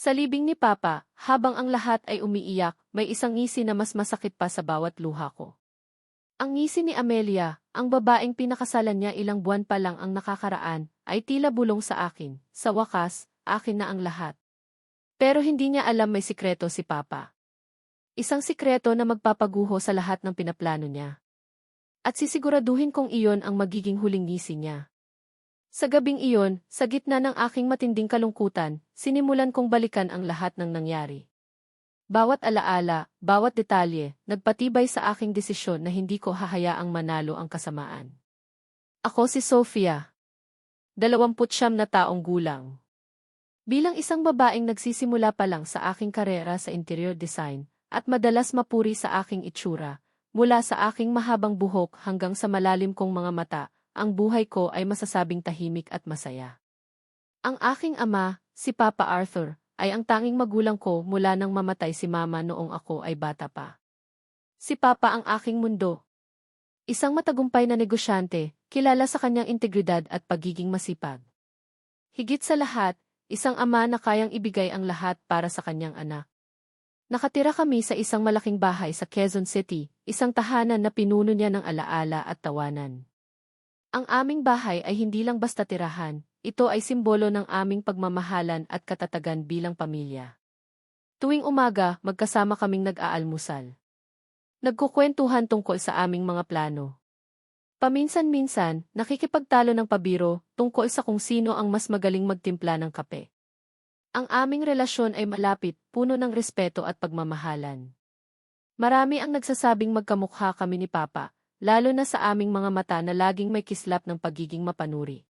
Sa libing ni Papa, habang ang lahat ay umiiyak, may isang ngisi na mas masakit pa sa bawat luha ko. Ang ngisi ni Amelia, ang babaeng pinakasalan niya ilang buwan pa lang ang nakakaraan, ay tila bulong sa akin. Sa wakas, akin na ang lahat. Pero hindi niya alam may sikreto si Papa. Isang sikreto na magpapaguho sa lahat ng pinaplano niya. At sisiguraduhin kong iyon ang magiging huling ngisi niya. Sa gabing iyon, sa gitna ng aking matinding kalungkutan, sinimulan kong balikan ang lahat ng nangyari. Bawat alaala, bawat detalye, nagpatibay sa aking desisyon na hindi ko hahayaang manalo ang kasamaan. Ako si Sofia. Dalawamputsyam na taong gulang. Bilang isang babaeng nagsisimula pa lang sa aking karera sa interior design, at madalas mapuri sa aking itsura, mula sa aking mahabang buhok hanggang sa malalim kong mga mata, ang buhay ko ay masasabing tahimik at masaya. Ang aking ama, si Papa Arthur, ay ang tanging magulang ko mula nang mamatay si Mama noong ako ay bata pa. Si Papa ang aking mundo. Isang matagumpay na negosyante, kilala sa kanyang integridad at pagiging masipag. Higit sa lahat, isang ama na kayang ibigay ang lahat para sa kanyang anak. Nakatira kami sa isang malaking bahay sa Quezon City, isang tahanan na pinuno niya ng alaala at tawanan. Ang aming bahay ay hindi lang basta tirahan, ito ay simbolo ng aming pagmamahalan at katatagan bilang pamilya. Tuwing umaga, magkasama kaming nag-aalmusal. Nagkukwentuhan tungkol sa aming mga plano. Paminsan-minsan, nakikipagtalo ng pabiro tungkol sa kung sino ang mas magaling magtimpla ng kape. Ang aming relasyon ay malapit, puno ng respeto at pagmamahalan. Marami ang nagsasabing magkamukha kami ni Papa, lalo na sa aming mga mata na laging may kislap ng pagiging mapanuri.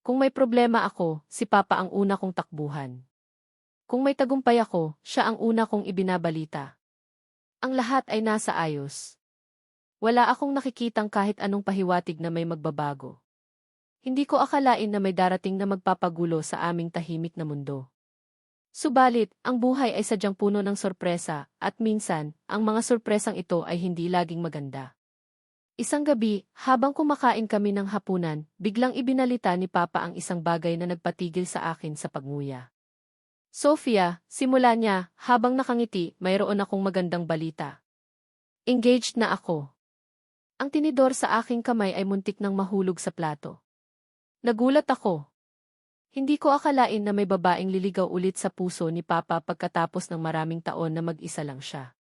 Kung may problema ako, si Papa ang una kong takbuhan. Kung may tagumpay ako, siya ang una kong ibinabalita. Ang lahat ay nasa ayos. Wala akong nakikitang kahit anong pahiwatig na may magbabago. Hindi ko akalain na may darating na magpapagulo sa aming tahimik na mundo. Subalit, ang buhay ay sadyang puno ng sorpresa, at minsan, ang mga sorpresang ito ay hindi laging maganda. Isang gabi, habang kumakain kami ng hapunan, biglang ibinalita ni Papa ang isang bagay na nagpatigil sa akin sa pagnguya. Sofia, simula niya, habang nakangiti, mayroon akong magandang balita. Engaged na ako. Ang tinidor sa aking kamay ay muntik nang mahulog sa plato. Nagulat ako. Hindi ko akalain na may babaeng liligaw ulit sa puso ni Papa pagkatapos ng maraming taon na mag-isa lang siya.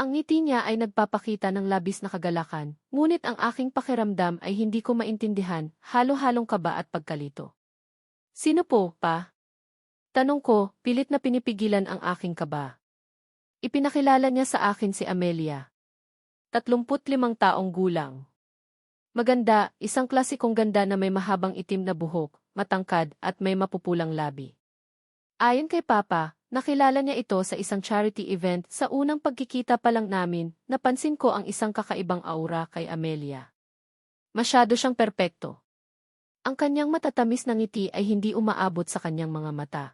Ang ngiti niya ay nagpapakita ng labis na kagalakan, ngunit ang aking pakiramdam ay hindi ko maintindihan, halo-halong kaba at pagkalito. Sino po, pa? Tanong ko, pilit na pinipigilan ang aking kaba. Ipinakilala niya sa akin si Amelia. 35 taong gulang. Maganda, isang klasikong ganda na may mahabang itim na buhok, matangkad at may mapupulang labi. Ayon kay Papa, Nakilala niya ito sa isang charity event sa unang pagkikita pa lang namin, napansin ko ang isang kakaibang aura kay Amelia. Masyado siyang perpekto. Ang kanyang matatamis na ngiti ay hindi umaabot sa kanyang mga mata.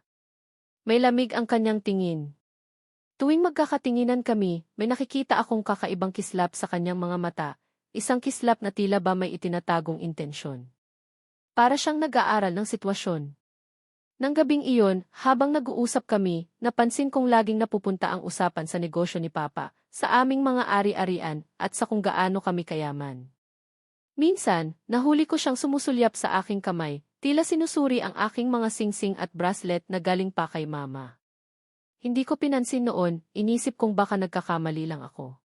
May lamig ang kanyang tingin. Tuwing magkakatinginan kami, may nakikita akong kakaibang kislap sa kanyang mga mata, isang kislap na tila ba may itinatagong intensyon. Para siyang nag-aaral ng sitwasyon. Nang gabing iyon, habang nag-uusap kami, napansin kong laging napupunta ang usapan sa negosyo ni Papa, sa aming mga ari-arian, at sa kung gaano kami kayaman. Minsan, nahuli ko siyang sumusulyap sa aking kamay, tila sinusuri ang aking mga singsing at bracelet na galing pa kay Mama. Hindi ko pinansin noon, inisip kong baka nagkakamali lang ako.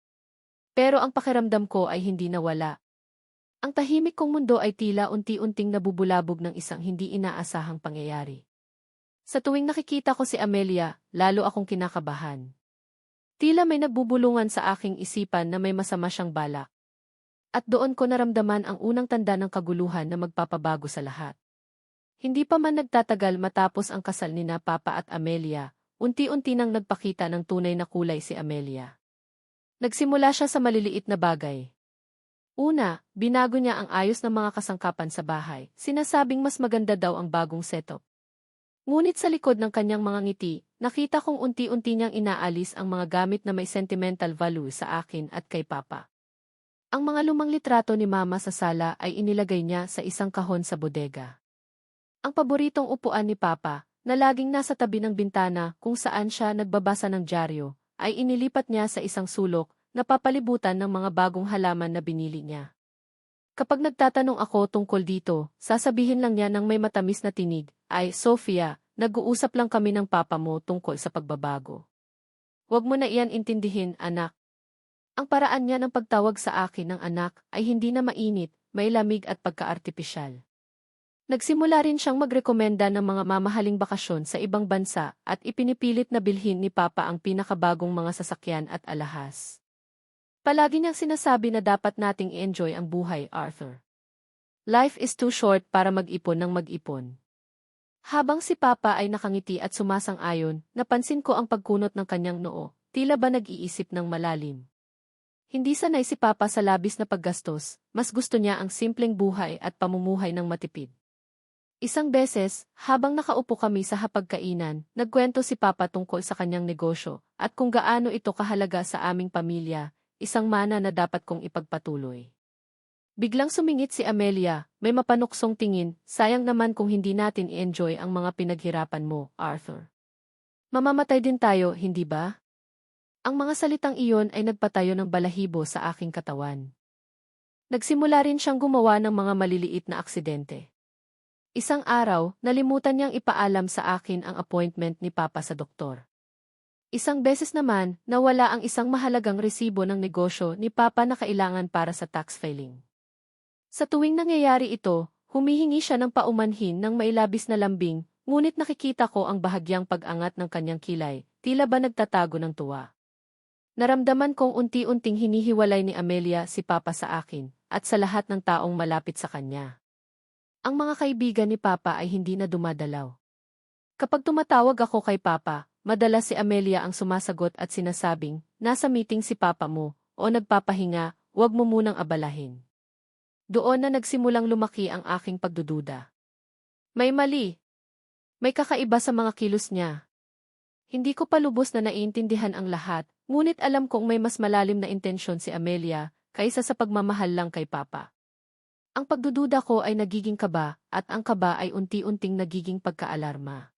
Pero ang pakiramdam ko ay hindi nawala. Ang tahimik kong mundo ay tila unti-unting nabubulabog ng isang hindi inaasahang pangyayari. Sa tuwing nakikita ko si Amelia, lalo akong kinakabahan. Tila may nagbubulungan sa aking isipan na may masama siyang balak. At doon ko naramdaman ang unang tanda ng kaguluhan na magpapabago sa lahat. Hindi pa man nagtatagal matapos ang kasal ni na Papa at Amelia, unti-unti nang nagpakita ng tunay na kulay si Amelia. Nagsimula siya sa maliliit na bagay. Una, binago niya ang ayos ng mga kasangkapan sa bahay, sinasabing mas maganda daw ang bagong setup. Ngunit sa likod ng kanyang mga ngiti, nakita kong unti-unti niyang inaalis ang mga gamit na may sentimental value sa akin at kay Papa. Ang mga lumang litrato ni Mama sa sala ay inilagay niya sa isang kahon sa bodega. Ang paboritong upuan ni Papa, na laging nasa tabi ng bintana kung saan siya nagbabasa ng dyaryo, ay inilipat niya sa isang sulok na papalibutan ng mga bagong halaman na binili niya. Kapag nagtatanong ako tungkol dito, sasabihin lang niya ng may matamis na tinig, ay, Sophia, nag-uusap lang kami ng papa mo tungkol sa pagbabago. Huwag mo na iyan intindihin, anak. Ang paraan niya ng pagtawag sa akin ng anak ay hindi na mainit, may lamig at pagka-artipisyal. Nagsimula rin siyang magrekomenda ng mga mamahaling bakasyon sa ibang bansa at ipinipilit na bilhin ni Papa ang pinakabagong mga sasakyan at alahas. Palagi niyang sinasabi na dapat nating enjoy ang buhay, Arthur. Life is too short para mag-ipon ng mag-ipon. Habang si Papa ay nakangiti at sumasang-ayon, napansin ko ang pagkunot ng kanyang noo, tila ba nag-iisip ng malalim. Hindi sanay si Papa sa labis na paggastos, mas gusto niya ang simpleng buhay at pamumuhay ng matipid. Isang beses, habang nakaupo kami sa hapagkainan, nagkwento si Papa tungkol sa kanyang negosyo at kung gaano ito kahalaga sa aming pamilya, isang mana na dapat kong ipagpatuloy. Biglang sumingit si Amelia, may mapanuksong tingin, sayang naman kung hindi natin i-enjoy ang mga pinaghirapan mo, Arthur. Mamamatay din tayo, hindi ba? Ang mga salitang iyon ay nagpatayo ng balahibo sa aking katawan. Nagsimula rin siyang gumawa ng mga maliliit na aksidente. Isang araw, nalimutan niyang ipaalam sa akin ang appointment ni Papa sa doktor. Isang beses naman, nawala ang isang mahalagang resibo ng negosyo ni Papa na kailangan para sa tax filing. Sa tuwing nangyayari ito, humihingi siya ng paumanhin ng mailabis na lambing, ngunit nakikita ko ang bahagyang pag-angat ng kanyang kilay, tila ba nagtatago ng tuwa. Naramdaman kong unti-unting hinihiwalay ni Amelia si Papa sa akin, at sa lahat ng taong malapit sa kanya. Ang mga kaibigan ni Papa ay hindi na dumadalaw. Kapag tumatawag ako kay Papa, madalas si Amelia ang sumasagot at sinasabing, nasa meeting si Papa mo, o nagpapahinga, huwag mo munang abalahin. Doon na nagsimulang lumaki ang aking pagdududa. May mali. May kakaiba sa mga kilos niya. Hindi ko pa lubos na naiintindihan ang lahat, ngunit alam kong may mas malalim na intensyon si Amelia kaysa sa pagmamahal lang kay Papa. Ang pagdududa ko ay nagiging kaba, at ang kaba ay unti-unting nagiging pagkaalarma.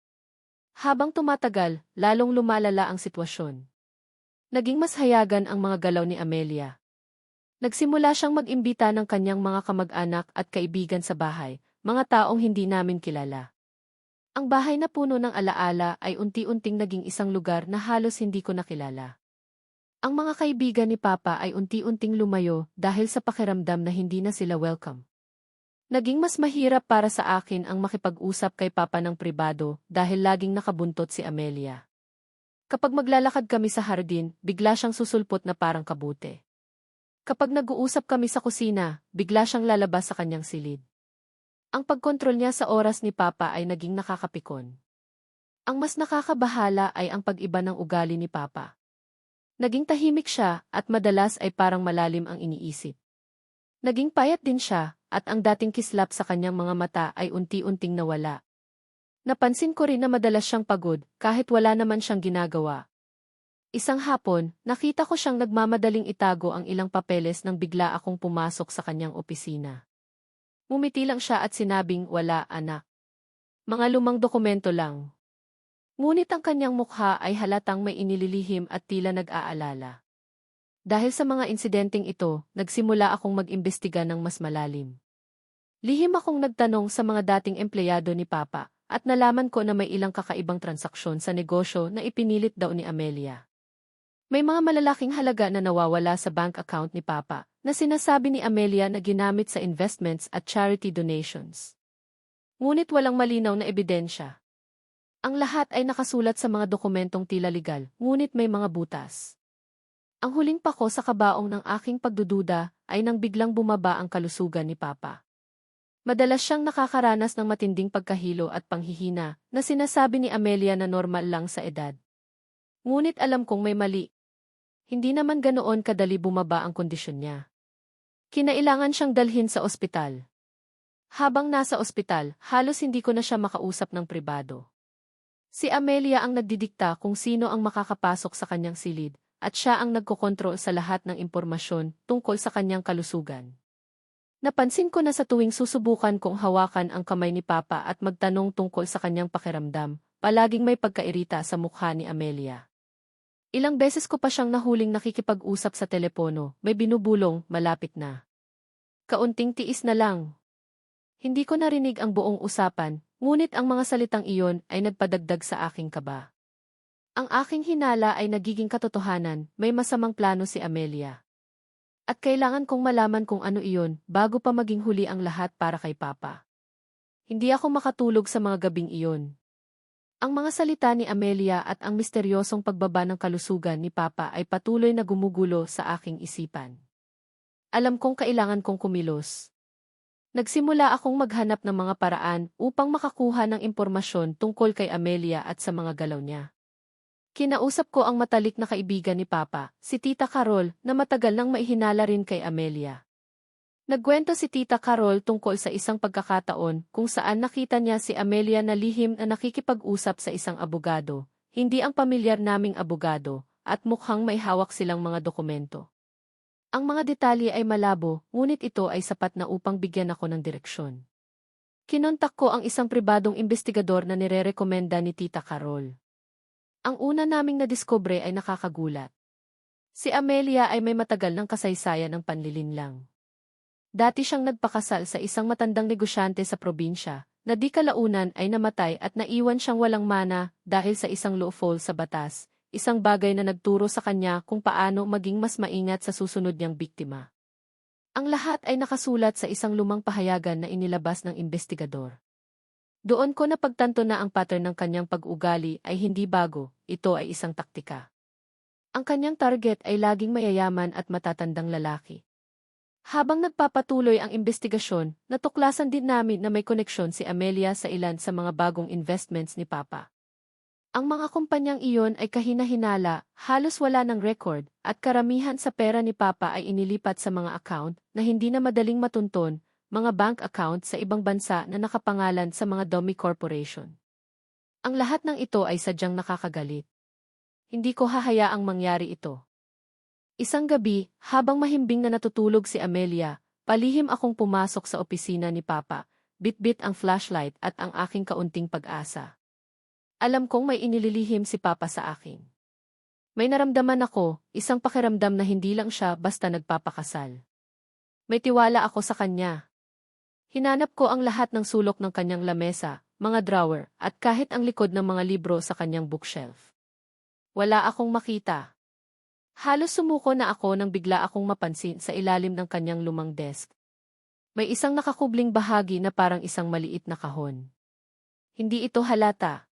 Habang tumatagal, lalong lumalala ang sitwasyon. Naging mas hayagan ang mga galaw ni Amelia. Nagsimula siyang mag-imbita ng kanyang mga kamag-anak at kaibigan sa bahay, mga taong hindi namin kilala. Ang bahay na puno ng alaala ay unti-unting naging isang lugar na halos hindi ko nakilala. Ang mga kaibigan ni Papa ay unti-unting lumayo dahil sa pakiramdam na hindi na sila welcome. Naging mas mahirap para sa akin ang makipag-usap kay Papa ng pribado dahil laging nakabuntot si Amelia. Kapag maglalakad kami sa hardin, bigla siyang susulpot na parang kabute. Kapag nag-uusap kami sa kusina, bigla siyang lalabas sa kanyang silid. Ang pagkontrol niya sa oras ni Papa ay naging nakakapikon. Ang mas nakakabahala ay ang pag-iba ng ugali ni Papa. Naging tahimik siya at madalas ay parang malalim ang iniisip. Naging payat din siya at ang dating kislap sa kanyang mga mata ay unti-unting nawala. Napansin ko rin na madalas siyang pagod kahit wala naman siyang ginagawa. Isang hapon, nakita ko siyang nagmamadaling itago ang ilang papeles nang bigla akong pumasok sa kanyang opisina. Mumiti lang siya at sinabing wala anak. Mga lumang dokumento lang. Ngunit ang kanyang mukha ay halatang may inililihim at tila nag-aalala. Dahil sa mga insidenteng ito, nagsimula akong mag-imbestiga ng mas malalim. Lihim akong nagtanong sa mga dating empleyado ni Papa, at nalaman ko na may ilang kakaibang transaksyon sa negosyo na ipinilit daw ni Amelia. May mga malalaking halaga na nawawala sa bank account ni Papa, na sinasabi ni Amelia na ginamit sa investments at charity donations. Ngunit walang malinaw na ebidensya. Ang lahat ay nakasulat sa mga dokumentong tila legal, ngunit may mga butas. Ang huling pako sa kabaong ng aking pagdududa ay nang biglang bumaba ang kalusugan ni Papa. Madalas siyang nakakaranas ng matinding pagkahilo at panghihina na sinasabi ni Amelia na normal lang sa edad. Ngunit alam kong may mali. Hindi naman ganoon kadali bumaba ang kondisyon niya. Kinailangan siyang dalhin sa ospital. Habang nasa ospital, halos hindi ko na siya makausap ng pribado. Si Amelia ang nagdidikta kung sino ang makakapasok sa kanyang silid, at siya ang nagkokontrol sa lahat ng impormasyon tungkol sa kanyang kalusugan. Napansin ko na sa tuwing susubukan kong hawakan ang kamay ni Papa at magtanong tungkol sa kanyang pakiramdam, palaging may pagkairita sa mukha ni Amelia. Ilang beses ko pa siyang nahuling nakikipag-usap sa telepono, may binubulong, malapit na. Kaunting tiis na lang. Hindi ko narinig ang buong usapan, ngunit ang mga salitang iyon ay nagpadagdag sa aking kaba. Ang aking hinala ay nagiging katotohanan, may masamang plano si Amelia. At kailangan kong malaman kung ano iyon bago pa maging huli ang lahat para kay Papa. Hindi ako makatulog sa mga gabing iyon. Ang mga salita ni Amelia at ang misteryosong pagbaba ng kalusugan ni Papa ay patuloy na gumugulo sa aking isipan. Alam kong kailangan kong kumilos. Nagsimula akong maghanap ng mga paraan upang makakuha ng impormasyon tungkol kay Amelia at sa mga galaw niya. Kinausap ko ang matalik na kaibigan ni Papa, si Tita Carol, na matagal nang maihinala rin kay Amelia. Nagkwento si Tita Carol tungkol sa isang pagkakataon kung saan nakita niya si Amelia na lihim na nakikipag-usap sa isang abogado, hindi ang pamilyar naming abogado, at mukhang may hawak silang mga dokumento. Ang mga detalye ay malabo, ngunit ito ay sapat na upang bigyan ako ng direksyon. Kinontak ko ang isang pribadong investigador na nirerekomenda ni Tita Carol. Ang una naming nadiskubre ay nakakagulat. Si Amelia ay may matagal ng kasaysayan ng panlilinlang. Dati siyang nagpakasal sa isang matandang negosyante sa probinsya, na di kalaunan ay namatay at naiwan siyang walang mana dahil sa isang loophole sa batas, isang bagay na nagturo sa kanya kung paano maging mas maingat sa susunod niyang biktima. Ang lahat ay nakasulat sa isang lumang pahayagan na inilabas ng investigador. Doon ko napagtanto na ang pattern ng kanyang pag-ugali ay hindi bago, ito ay isang taktika. Ang kanyang target ay laging mayayaman at matatandang lalaki. Habang nagpapatuloy ang investigasyon, natuklasan din namin na may koneksyon si Amelia sa ilan sa mga bagong investments ni Papa. Ang mga kumpanyang iyon ay kahina-hinala, halos wala ng record, at karamihan sa pera ni Papa ay inilipat sa mga account na hindi na madaling matunton, mga bank account sa ibang bansa na nakapangalan sa mga dummy corporation. Ang lahat ng ito ay sadyang nakakagalit. Hindi ko hahayaang mangyari ito. Isang gabi, habang mahimbing na natutulog si Amelia, palihim akong pumasok sa opisina ni Papa, bitbit ang flashlight at ang aking kaunting pag-asa. Alam kong may inililihim si Papa sa akin. May naramdaman ako, isang pakiramdam na hindi lang siya basta nagpapakasal. May tiwala ako sa kanya. Hinanap ko ang lahat ng sulok ng kanyang lamesa, mga drawer, at kahit ang likod ng mga libro sa kanyang bookshelf. Wala akong makita. Halos sumuko na ako nang bigla akong mapansin sa ilalim ng kanyang lumang desk. May isang nakakubling bahagi na parang isang maliit na kahon. Hindi ito halata.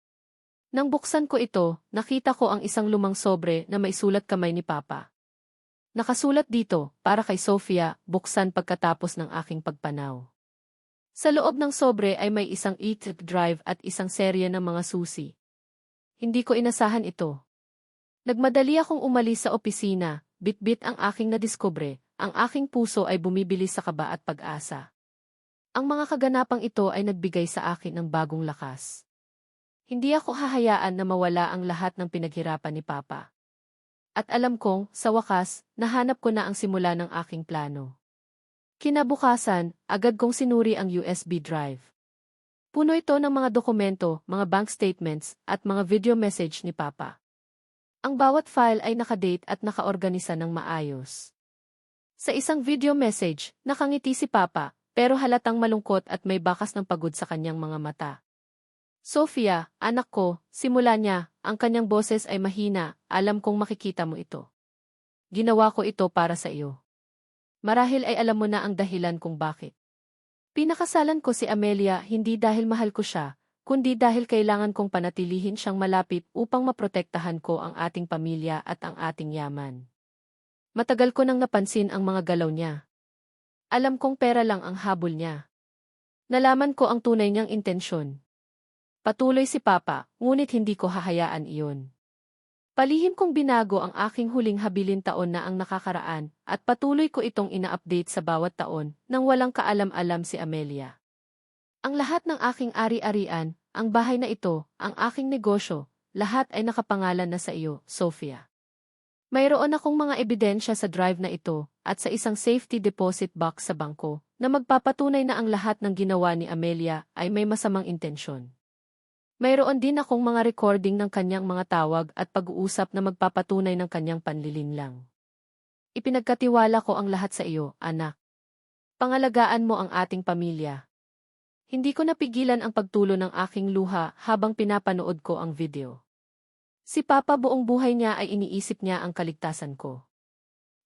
Nang buksan ko ito, nakita ko ang isang lumang sobre na may sulat kamay ni Papa. Nakasulat dito, para kay Sofia, buksan pagkatapos ng aking pagpanaw. Sa loob ng sobre ay may isang e-trip drive at isang serye ng mga susi. Hindi ko inasahan ito. Nagmadali akong umalis sa opisina, bitbit ang aking nadiskubre, ang aking puso ay bumibili sa kaba at pag-asa. Ang mga kaganapang ito ay nagbigay sa akin ng bagong lakas. Hindi ako hahayaan na mawala ang lahat ng pinaghirapan ni Papa. At alam kong, sa wakas, nahanap ko na ang simula ng aking plano. Kinabukasan, agad kong sinuri ang USB drive. Puno ito ng mga dokumento, mga bank statements, at mga video message ni Papa. Ang bawat file ay nakadate at nakaorganisa ng maayos. Sa isang video message, nakangiti si Papa, pero halatang malungkot at may bakas ng pagod sa kanyang mga mata. Sofia, anak ko, simula niya, ang kanyang boses ay mahina, alam kong makikita mo ito. Ginawa ko ito para sa iyo. Marahil ay alam mo na ang dahilan kung bakit. Pinakasalan ko si Amelia hindi dahil mahal ko siya, kundi dahil kailangan kong panatilihin siyang malapit upang maprotektahan ko ang ating pamilya at ang ating yaman. Matagal ko nang napansin ang mga galaw niya. Alam kong pera lang ang habol niya. Nalaman ko ang tunay niyang intensyon. Patuloy si Papa, ngunit hindi ko hahayaan iyon. Palihim kong binago ang aking huling habilin taon na ang nakakaraan, at patuloy ko itong ina-update sa bawat taon, nang walang kaalam-alam si Amelia. Ang lahat ng aking ari-arian, ang bahay na ito, ang aking negosyo, lahat ay nakapangalan na sa iyo, Sophia. Mayroon akong mga ebidensya sa drive na ito, at sa isang safety deposit box sa bangko, na magpapatunay na ang lahat ng ginawa ni Amelia ay may masamang intensyon. Mayroon din akong mga recording ng kanyang mga tawag at pag-uusap na magpapatunay ng kanyang panlilinlang. Ipinagkatiwala ko ang lahat sa iyo, anak. Pangalagaan mo ang ating pamilya. Hindi ko napigilan ang pagtulo ng aking luha habang pinapanood ko ang video. Si Papa buong buhay niya ay iniisip niya ang kaligtasan ko.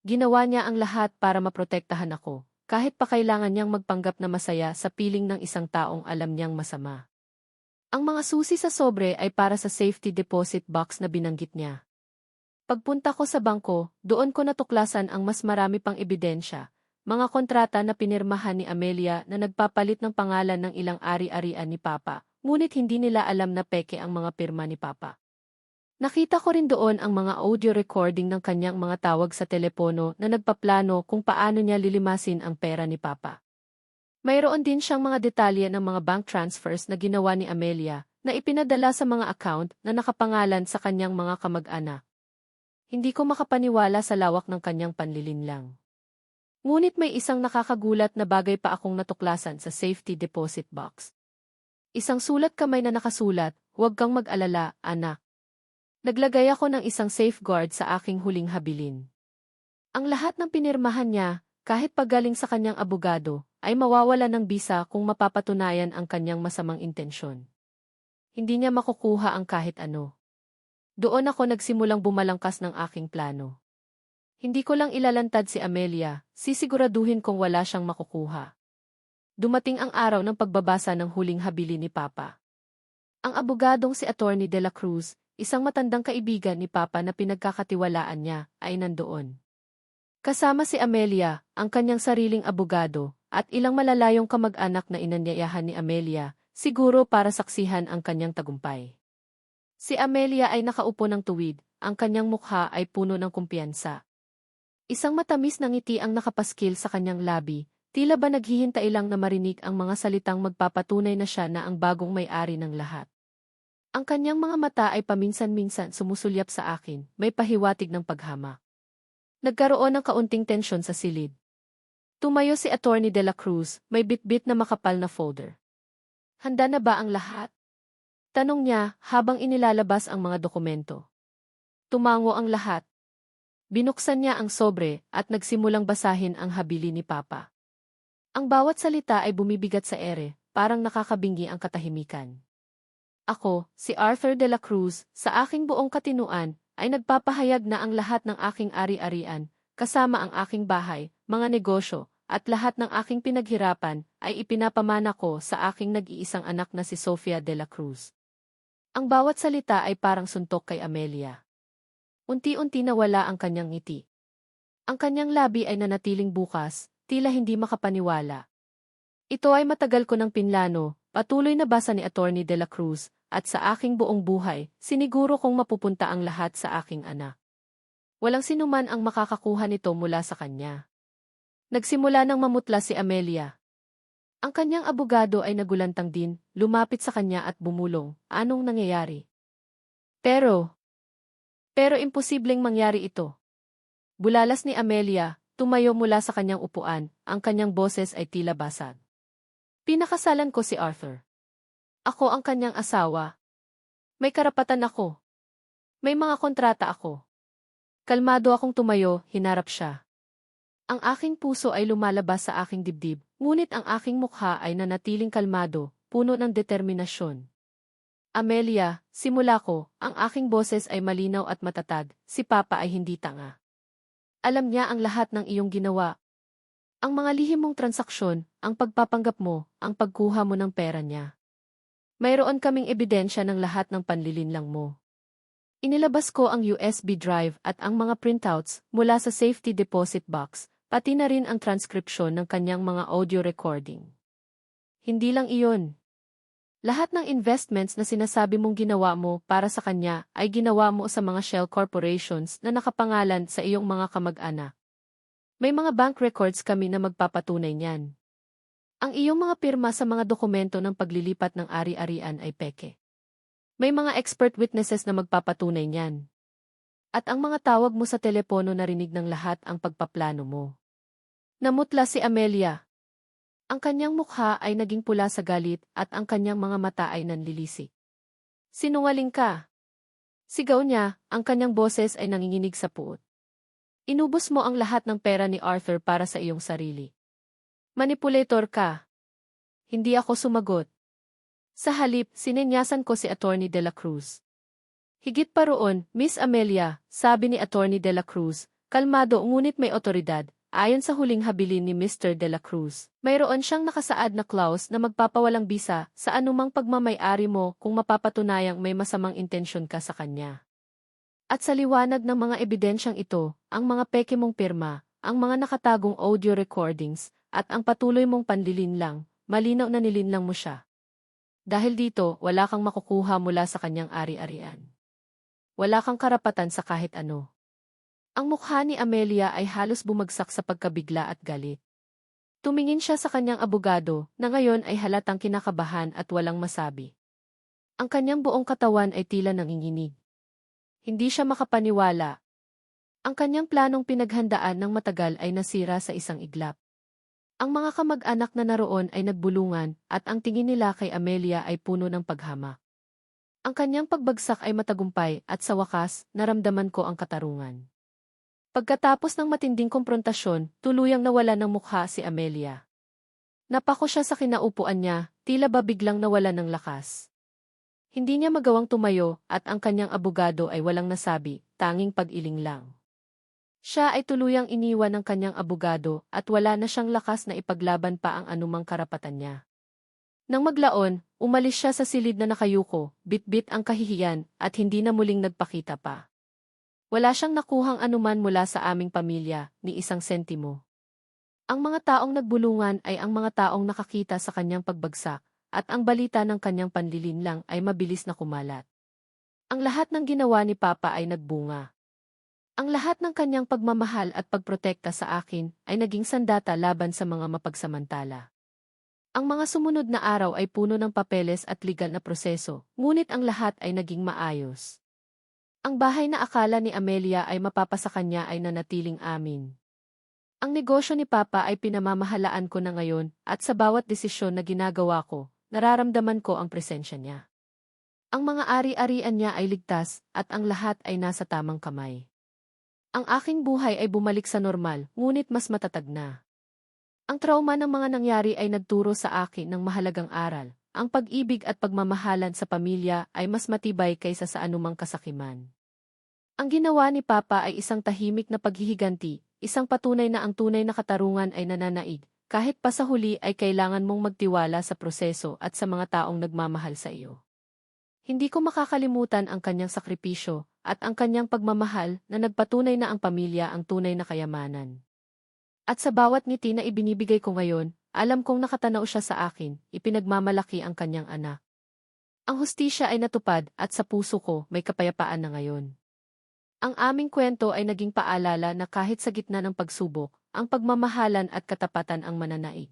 Ginawa niya ang lahat para maprotektahan ako, kahit pa kailangan niyang magpanggap na masaya sa piling ng isang taong alam niyang masama. Ang mga susi sa sobre ay para sa safety deposit box na binanggit niya. Pagpunta ko sa bangko, doon ko natuklasan ang mas marami pang ebidensya, mga kontrata na pinirmahan ni Amelia na nagpapalit ng pangalan ng ilang ari-arian ni Papa, ngunit hindi nila alam na peke ang mga pirma ni Papa. Nakita ko rin doon ang mga audio recording ng kanyang mga tawag sa telepono na nagpaplano kung paano niya lilimasin ang pera ni Papa. Mayroon din siyang mga detalye ng mga bank transfers na ginawa ni Amelia na ipinadala sa mga account na nakapangalan sa kanyang mga kamag-anak. Hindi ko makapaniwala sa lawak ng kanyang panlilinlang. Ngunit may isang nakakagulat na bagay pa akong natuklasan sa safety deposit box. Isang sulat kamay na nakasulat, huwag kang mag-alala, anak. Naglagay ako ng isang safeguard sa aking huling habilin. Ang lahat ng pinirmahan niya, kahit pagaling sa kanyang abogado, ay mawawala ng bisa kung mapapatunayan ang kanyang masamang intensyon. Hindi niya makukuha ang kahit ano. Doon ako nagsimulang bumalangkas ng aking plano. Hindi ko lang ilalantad si Amelia, sisiguraduhin kong wala siyang makukuha. Dumating ang araw ng pagbabasa ng huling habili ni Papa. Ang abogadong si Attorney de la Cruz, isang matandang kaibigan ni Papa na pinagkakatiwalaan niya, ay nandoon. Kasama si Amelia, ang kanyang sariling abogado, at ilang malalayong kamag-anak na inanyayahan ni Amelia, siguro para saksihan ang kanyang tagumpay. Si Amelia ay nakaupo ng tuwid, ang kanyang mukha ay puno ng kumpiyansa. Isang matamis na ngiti ang nakapaskil sa kanyang labi, tila ba naghihintay lang na marinig ang mga salitang magpapatunay na siya na ang bagong may-ari ng lahat. Ang kanyang mga mata ay paminsan-minsan sumusulyap sa akin, may pahiwatig ng paghama. Nagkaroon ng kaunting tensyon sa silid. Tumayo si Attorney de la Cruz, may bitbit na makapal na folder. Handa na ba ang lahat? Tanong niya habang inilalabas ang mga dokumento. Tumango ang lahat. Binuksan niya ang sobre at nagsimulang basahin ang habili ni Papa. Ang bawat salita ay bumibigat sa ere, parang nakakabingi ang katahimikan. Ako, si Arthur de la Cruz, sa aking buong katinuan, ay nagpapahayag na ang lahat ng aking ari-arian, kasama ang aking bahay, mga negosyo, at lahat ng aking pinaghirapan ay ipinapamana ko sa aking nag-iisang anak na si Sofia de la Cruz. Ang bawat salita ay parang suntok kay Amelia. Unti-unti nawala ang kanyang ngiti. Ang kanyang labi ay nanatiling bukas, tila hindi makapaniwala. Ito ay matagal ko ng pinlano, patuloy na basa ni Attorney de la Cruz, at sa aking buong buhay, siniguro kong mapupunta ang lahat sa aking anak. Walang sinuman ang makakakuha nito mula sa kanya. Nagsimula nang mamutla si Amelia. Ang kanyang abogado ay nagulantang din, lumapit sa kanya at bumulong, anong nangyayari? Pero, pero imposibleng mangyari ito. Bulalas ni Amelia, tumayo mula sa kanyang upuan, ang kanyang boses ay tila basag. Pinakasalan ko si Arthur. Ako ang kanyang asawa. May karapatan ako. May mga kontrata ako. Kalmado akong tumayo, hinarap siya. Ang aking puso ay lumalabas sa aking dibdib, ngunit ang aking mukha ay nanatiling kalmado, puno ng determinasyon. Amelia, simula ko, ang aking boses ay malinaw at matatag, si Papa ay hindi tanga. Alam niya ang lahat ng iyong ginawa. Ang mga lihim mong transaksyon, ang pagpapanggap mo, ang pagkuha mo ng pera niya. Mayroon kaming ebidensya ng lahat ng panlilinlang mo. Inilabas ko ang USB drive at ang mga printouts mula sa safety deposit box, pati na rin ang transcription ng kanyang mga audio recording. Hindi lang iyon. Lahat ng investments na sinasabi mong ginawa mo para sa kanya ay ginawa mo sa mga shell corporations na nakapangalan sa iyong mga kamag-anak. May mga bank records kami na magpapatunay niyan. Ang iyong mga pirma sa mga dokumento ng paglilipat ng ari-arian ay peke. May mga expert witnesses na magpapatunay niyan. At ang mga tawag mo sa telepono narinig ng lahat ang pagpaplano mo. Namutla si Amelia. Ang kanyang mukha ay naging pula sa galit at ang kanyang mga mata ay nanlilisik. Sinungaling ka. Sigaw niya, ang kanyang boses ay nanginginig sa puot. Inubos mo ang lahat ng pera ni Arthur para sa iyong sarili. Manipulator ka. Hindi ako sumagot. Sa halip, sinenyasan ko si Attorney de la Cruz. Higit pa roon, Miss Amelia, sabi ni Attorney de la Cruz, kalmado ngunit may otoridad, ayon sa huling habilin ni Mr. de la Cruz. Mayroon siyang nakasaad na clause na magpapawalang bisa sa anumang pagmamayari mo kung mapapatunayang may masamang intensyon ka sa kanya. At sa liwanag ng mga ebidensyang ito, ang mga peke mong pirma, ang mga nakatagong audio recordings, at ang patuloy mong panlilinlang, malinaw na nilinlang mo siya. Dahil dito, wala kang makukuha mula sa kanyang ari-arian. Wala kang karapatan sa kahit ano. Ang mukha ni Amelia ay halos bumagsak sa pagkabigla at galit. Tumingin siya sa kanyang abogado, na ngayon ay halatang kinakabahan at walang masabi. Ang kanyang buong katawan ay tila nanginginig. Hindi siya makapaniwala. Ang kanyang planong pinaghandaan ng matagal ay nasira sa isang iglap. Ang mga kamag-anak na naroon ay nagbulungan at ang tingin nila kay Amelia ay puno ng paghamak. Ang kanyang pagbagsak ay matagumpay at sa wakas, naramdaman ko ang katarungan. Pagkatapos ng matinding komprontasyon, tuluyang nawala ng mukha si Amelia. Napako siya sa kinaupuan niya, tila ba biglang nawala ng lakas. Hindi niya magawang tumayo at ang kanyang abogado ay walang nasabi, tanging pag-iling lang. Siya ay tuluyang iniwan ng kanyang abogado at wala na siyang lakas na ipaglaban pa ang anumang karapatan niya. Nang maglaon, umalis siya sa silid na nakayuko, bit-bit ang kahihiyan at hindi na muling nagpakita pa. Wala siyang nakuhang anuman mula sa aming pamilya, ni isang sentimo. Ang mga taong nagbulungan ay ang mga taong nakakita sa kanyang pagbagsak, at ang balita ng kanyang panlilinlang ay mabilis na kumalat. Ang lahat ng ginawa ni Papa ay nagbunga. Ang lahat ng kanyang pagmamahal at pagprotekta sa akin ay naging sandata laban sa mga mapagsamantala. Ang mga sumunod na araw ay puno ng papeles at legal na proseso, ngunit ang lahat ay naging maayos. Ang bahay na akala ni Amelia ay mapapasa kanya ay nanatiling amin. Ang negosyo ni Papa ay pinamamahalaan ko na ngayon at sa bawat desisyon na ginagawa ko, nararamdaman ko ang presensya niya. Ang mga ari-arian niya ay ligtas at ang lahat ay nasa tamang kamay. Ang aking buhay ay bumalik sa normal, ngunit mas matatag na. Ang trauma ng mga nangyari ay nagturo sa akin ng mahalagang aral. Ang pag-ibig at pagmamahalan sa pamilya ay mas matibay kaysa sa anumang kasakiman. Ang ginawa ni Papa ay isang tahimik na paghihiganti, isang patunay na ang tunay na katarungan ay nananaig, kahit pa sa huli ay kailangan mong magtiwala sa proseso at sa mga taong nagmamahal sa iyo. Hindi ko makakalimutan ang kanyang sakripisyo, at ang kanyang pagmamahal na nagpatunay na ang pamilya ang tunay na kayamanan. At sa bawat ngiti na ibinibigay ko ngayon, alam kong nakatanaw siya sa akin, ipinagmamalaki ang kanyang anak. Ang hustisya ay natupad at sa puso ko may kapayapaan na ngayon. Ang aming kwento ay naging paalala na kahit sa gitna ng pagsubok, ang pagmamahalan at katapatan ang mananaig.